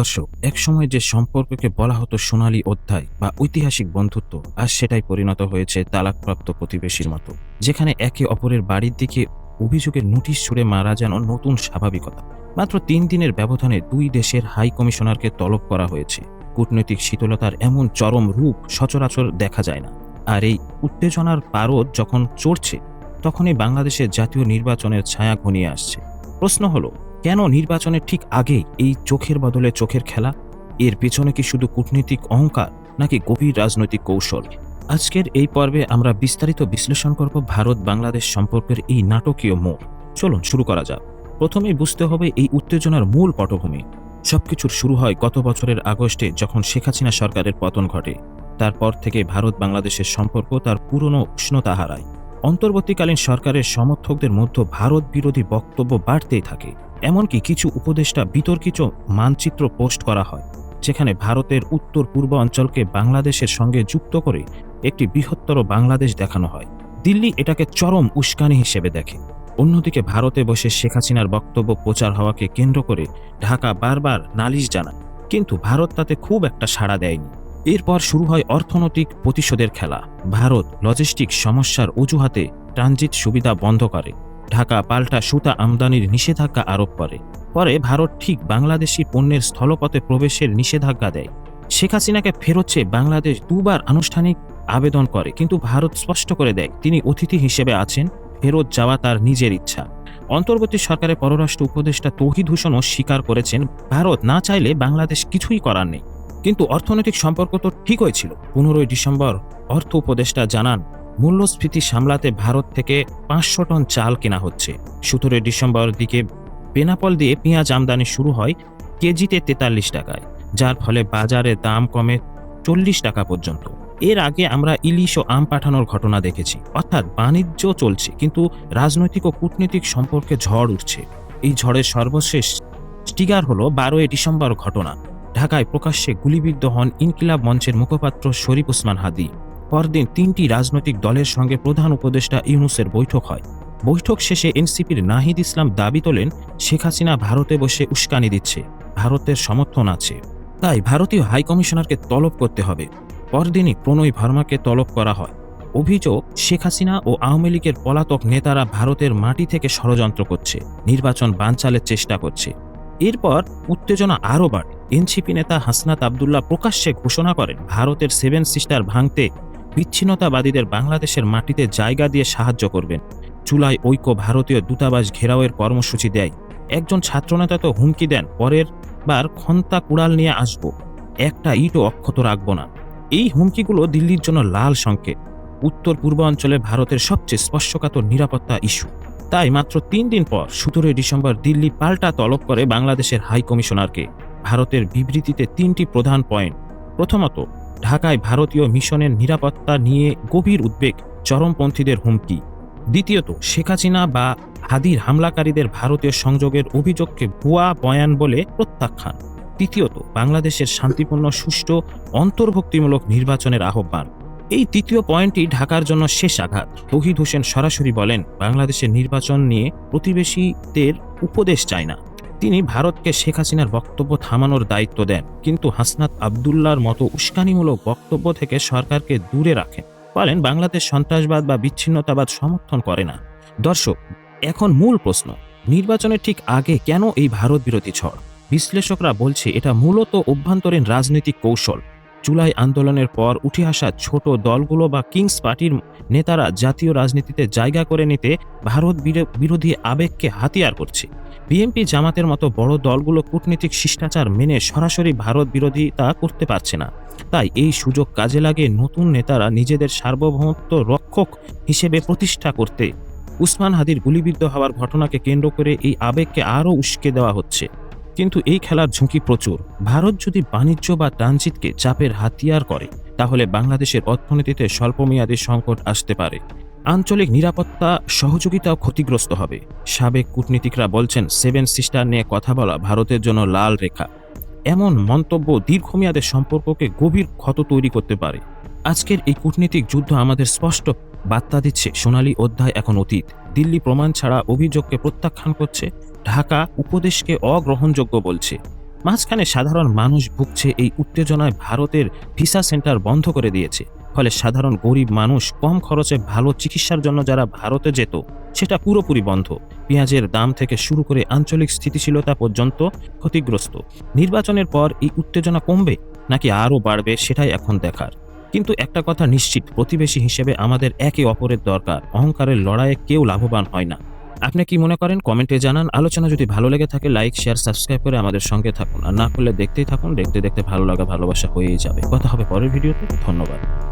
দর্শক, একসময় যে সম্পর্ককে বলা হতো সোনালী অধ্যায় বা ঐতিহাসিক বন্ধুত্ব আজ সেটাই পরিণত হয়েছে তালাকপ্রাপ্ত প্রতিবেশীর মতো, যেখানে একে অপরের বাড়ির দিকে অভিযোগের নোটিশ ছুড়ে মারা যেন নতুন স্বাভাবিকতা। মাত্র তিন দিনের ব্যবধানে দুই দেশের হাই কমিশনারকে তলব করা হয়েছে। কূটনৈতিক শীতলতার এমন চরম রূপ সচরাচর দেখা যায় না। আর এই উত্তেজনার পারদ যখন চড়ছে, তখনই বাংলাদেশের জাতীয় নির্বাচনের ছায়া ঘনিয়ে আসছে। প্রশ্ন হলো কেন নির্বাচনের ঠিক আগে এই চোখের বদলে চোখের খেলা? এর পেছনে কি শুধু কূটনীতিক অহংকার, নাকি গভীর রাজনৈতিক কৌশল? আজকের এই পর্বে আমরা বিস্তারিত বিশ্লেষণ করব ভারত বাংলাদেশ সম্পর্কের এই নাটকীয় মোড়। চলুন, শুরু করা যাক। প্রথমেই বুঝতে হবে এই উত্তেজনার মূল পটভূমি। সবকিছুর শুরু হয় গত বছরের আগস্টে, যখন শেখ হাসিনা সরকারের পতন ঘটে। তারপর থেকে ভারত বাংলাদেশের সম্পর্ক তার পুরনো উষ্ণতা হারায় অন্তর্বর্তীকালীন সরকারের সমর্থকদের মধ্যে ভারত বিরোধী বক্তব্য বাড়তেই থাকে। এমনকি কিছু উপদেষ্টা বিতর্কিত মানচিত্র পোস্ট করা হয়, যেখানে ভারতের উত্তর পূর্ব অঞ্চলকে বাংলাদেশের সঙ্গে যুক্ত করে একটি বৃহত্তর বাংলাদেশ দেখানো হয়। দিল্লি এটাকে চরম উস্কানি হিসেবে দেখে। অন্যদিকে ভারতে বসে শেখ হাসিনার বক্তব্য প্রচার হওয়াকে কেন্দ্র করে ঢাকা বারবার নালিশ জানায়। কিন্তু ভারত তাতে খুব একটা সাড়া দেয়নি। এরপর শুরু হয় অর্থনৈতিক প্রতিশোধের খেলা। ভারত লজিস্টিক সমস্যার অজুহাতে ট্রানজিট সুবিধা বন্ধ করে। ঢাকা পাল্টা সুতা আমদানির নিষেধাজ্ঞা আরোপ করে। পরে ভারত ঠিক বাংলাদেশি পণ্যের স্থলপথে প্রবেশের নিষেধাজ্ঞা দেয়। শেখ হাসিনাকে ফেরত চেয়ে বাংলাদেশ দুবার আনুষ্ঠানিক আবেদন করে, কিন্তু ভারত স্পষ্ট করে দেয়, তিনি অতিথি হিসেবে আছেন, ফেরত যাওয়া তার নিজের ইচ্ছা। অন্তর্বর্তী সরকারের পররাষ্ট্র উপদেষ্টা তৌহিদ হোসেনও স্বীকার করেছেন, ভারত না চাইলে বাংলাদেশ কিছুই করার নেই। কিন্তু অর্থনৈতিক সম্পর্ক তো ঠিক হয়েছিল পনেরোই ডিসেম্বর অর্থ উপদেষ্টা জানান মূল্যস্ফীতি সামলাতে ভারত থেকে পাঁচশো টন চাল কেনা হচ্ছে। সতেরো ডিসেম্বর দিকে বেনাপল দিয়ে পেঁয়াজ আমদানি শুরু হয় কেজিতে তেতাল্লিশ টাকায়, যার ফলে বাজারে দাম কমে চল্লিশ টাকা পর্যন্ত। এর আগে আমরা ইলিশ ও আম পাঠানোর ঘটনা দেখেছি। অর্থাৎ বাণিজ্য চলছে, কিন্তু রাজনৈতিক ও কূটনৈতিক সম্পর্কে ঝড় উঠছে। এই ঝড়ের সর্বশেষ স্টিগার হলো বারোই ডিসেম্বর ঘটনা। ঢাকায় প্রকাশ্যে গুলিবিদ্ধ হন ইনকিলাব মঞ্চের মুখপাত্র শরীফ উসমান হাদি। পরদিন তিনটি রাজনৈতিক দলের সঙ্গে প্রধান উপদেষ্টা ইউনুসের বৈঠক হয়। বৈঠক শেষে এনসিপির নাহিদ ইসলাম দাবি তোলেন, শেখ হাসিনা ভারতে বসে উস্কানি দিচ্ছে, ভারতের সমর্থন আছে। তাই ভারতীয় হাইকমিশনারকে তলব করতে হবে। পরদিনই প্রণয় ভার্মাকে তলব করা হয়। অভিযোগ, শেখ হাসিনা ও আওয়ামী লীগের পলাতক নেতারা ভারতের মাটি থেকে ষড়যন্ত্র করছে, নির্বাচন বানচালের চেষ্টা করছে। এরপর উত্তেজনা আরও বাড়ে। এনসিপি নেতা হাসনাত আবদুল্লাহ প্রকাশ্যে ঘোষণা করেন, ভারতের সেভেন সিস্টার ভাঙতে বিচ্ছিন্নতাবাদীদের বাংলাদেশের মাটিতে জায়গা দিয়ে সাহায্য করবেন। চুলায় ঐক্য ভারতীয় দূতাবাস ঘেরাওয়ের কর্মসূচি দেয়। একজন ছাত্রনেতা তো হুমকি দেন, পরের বার খন্তা কুড়াল নিয়ে আসব। একটা ইটও অক্ষত রাখব না। এই হুমকিগুলো দিল্লির জন্য লাল সংকেত। উত্তর পূর্বাঞ্চলে ভারতের সবচেয়ে স্পর্শকাতর নিরাপত্তা ইস্যু। তাই মাত্র তিন দিন পর সতেরোই ডিসেম্বর দিল্লি পাল্টা তলব করে বাংলাদেশের হাই কমিশনারকে ভারতের বিবৃতিতে তিনটি প্রধান পয়েন্ট। প্রথমত ঢাকায় ভারতীয় মিশনের নিরাপত্তা নিয়ে গভীর উদ্বেগ, চরমপন্থীদের হুমকি। দ্বিতীয়ত, শেখ হাসিনা বা হাদির হামলাকারীদের ভারতীয় সংযোগের অভিযোগকে ভুয়া বয়ান বলে প্রত্যাখ্যান। তৃতীয়ত, বাংলাদেশের শান্তিপূর্ণ, সুষ্ঠু, অন্তর্ভুক্তিমূলক নির্বাচনের আহ্বান। এই তৃতীয় পয়েন্টটি ঢাকার জন্য শেষ আঘাত। তহিদ হোসেন সরাসরি বলেন, বাংলাদেশের নির্বাচন নিয়ে প্রতিবেশীদের উপদেশ চায় না। তিনি ভারতকে শেখ হাসিনার বক্তব্য থামানোর দায়িত্ব দেন। কিন্তু হাসনাত আবদুল্লার মতো উস্কানিমূলক বক্তব্য থেকে সরকারকে দূরে রাখেন। বলেন, বাংলাদেশ সন্ত্রাসবাদ বা বিচ্ছিন্নতাবাদ সমর্থন করে না। দর্শক, এখন মূল প্রশ্ন, নির্বাচনের ঠিক আগে কেন এই ভারত বিরোধী ঝড়? বিশ্লেষকরা বলছে, এটা মূলত অভ্যন্তরীণ রাজনৈতিক কৌশল। জুলাই আন্দোলনের পর উঠে আসা ছোট দলগুলো বা কিংস পার্টির নেতারা জাতীয় রাজনীতিতে জায়গা করে নিতে ভারত বিরো- বিরোধী আবেগকে হাতিয়ার করছে। বিএনপি জামাতের মতো বড় দলগুলো কূটনীতিক শিষ্টাচার মেনে সরাসরি ভারত বিরোধিতা করতে পারছে না। তাই এই সুযোগ কাজে লাগে নতুন নেতারা নিজেদের সার্বভৌমত্ব রক্ষক হিসেবে প্রতিষ্ঠা করতে। উসমান হাদির গুলিবিদ্ধ হওয়ার ঘটনাকে কেন্দ্র করে এই আবেগকে আরও উস্কে দেওয়া হচ্ছে। কিন্তু এই খেলার ঝুঁকি প্রচুর। ভারত যদি বাণিজ্য বা ট্রানজিটকে চাপের হাতিয়ার করে, তাহলে বাংলাদেশের অর্থনীতিতে স্বল্পমেয়াদী সংকট আসতে পারে। আঞ্চলিক নিরাপত্তা সহযোগিতাও ক্ষতিগ্রস্ত হবে। সাবেক কূটনীতিকরা বলছেন, সেভেন সিস্টার নিয়ে কথা বলা ভারতের জন্য লাল রেখা। এমন মন্তব্য দীর্ঘমেয়াদের সম্পর্ককে গভীর ক্ষত তৈরি করতে পারে। আজকের এই কূটনীতিক যুদ্ধ আমাদের স্পষ্ট বার্তা দিচ্ছে, সোনালী অধ্যায় এখন অতীত। দিল্লি প্রমাণ ছাড়া অভিযোগকে প্রত্যাখ্যান করছে ঢাকা উপদেশকে অগ্রহণযোগ্য বলছে। মাঝখানে সাধারণ মানুষ ভুগছে এই উত্তেজনায় ভারতের ভিসা সেন্টার বন্ধ করে দিয়েছে। ফলে সাধারণ গরিব মানুষ কম খরচে ভালো চিকিৎসার জন্য যারা ভারতে যেত, সেটা পুরোপুরি বন্ধ। পেঁয়াজের দাম থেকে শুরু করে আঞ্চলিক স্থিতিশীলতা পর্যন্ত ক্ষতিগ্রস্ত। নির্বাচনের পর এই উত্তেজনা কমবে, নাকি আরও বাড়বে সেটাই এখন দেখার। কিন্তু একটা কথা নিশ্চিত, প্রতিবেশী হিসেবে আমাদের একে অপরের দরকার। অহংকারের লড়াইয়ে কেউ লাভবান হয় না। আপনি কি মনে করেন? কমেন্টে জানান। আলোচনা যদি ভালো লেগে থাকে, লাইক, শেয়ার, সাবস্ক্রাইব করে আমাদের সঙ্গে থাকুন। আর না করলে দেখতেই থাকুন। দেখতে দেখতে ভালো লাগা, ভালোবাসা হয়েই যাবে। কথা হবে পরের ভিডিওতে। ধন্যবাদ।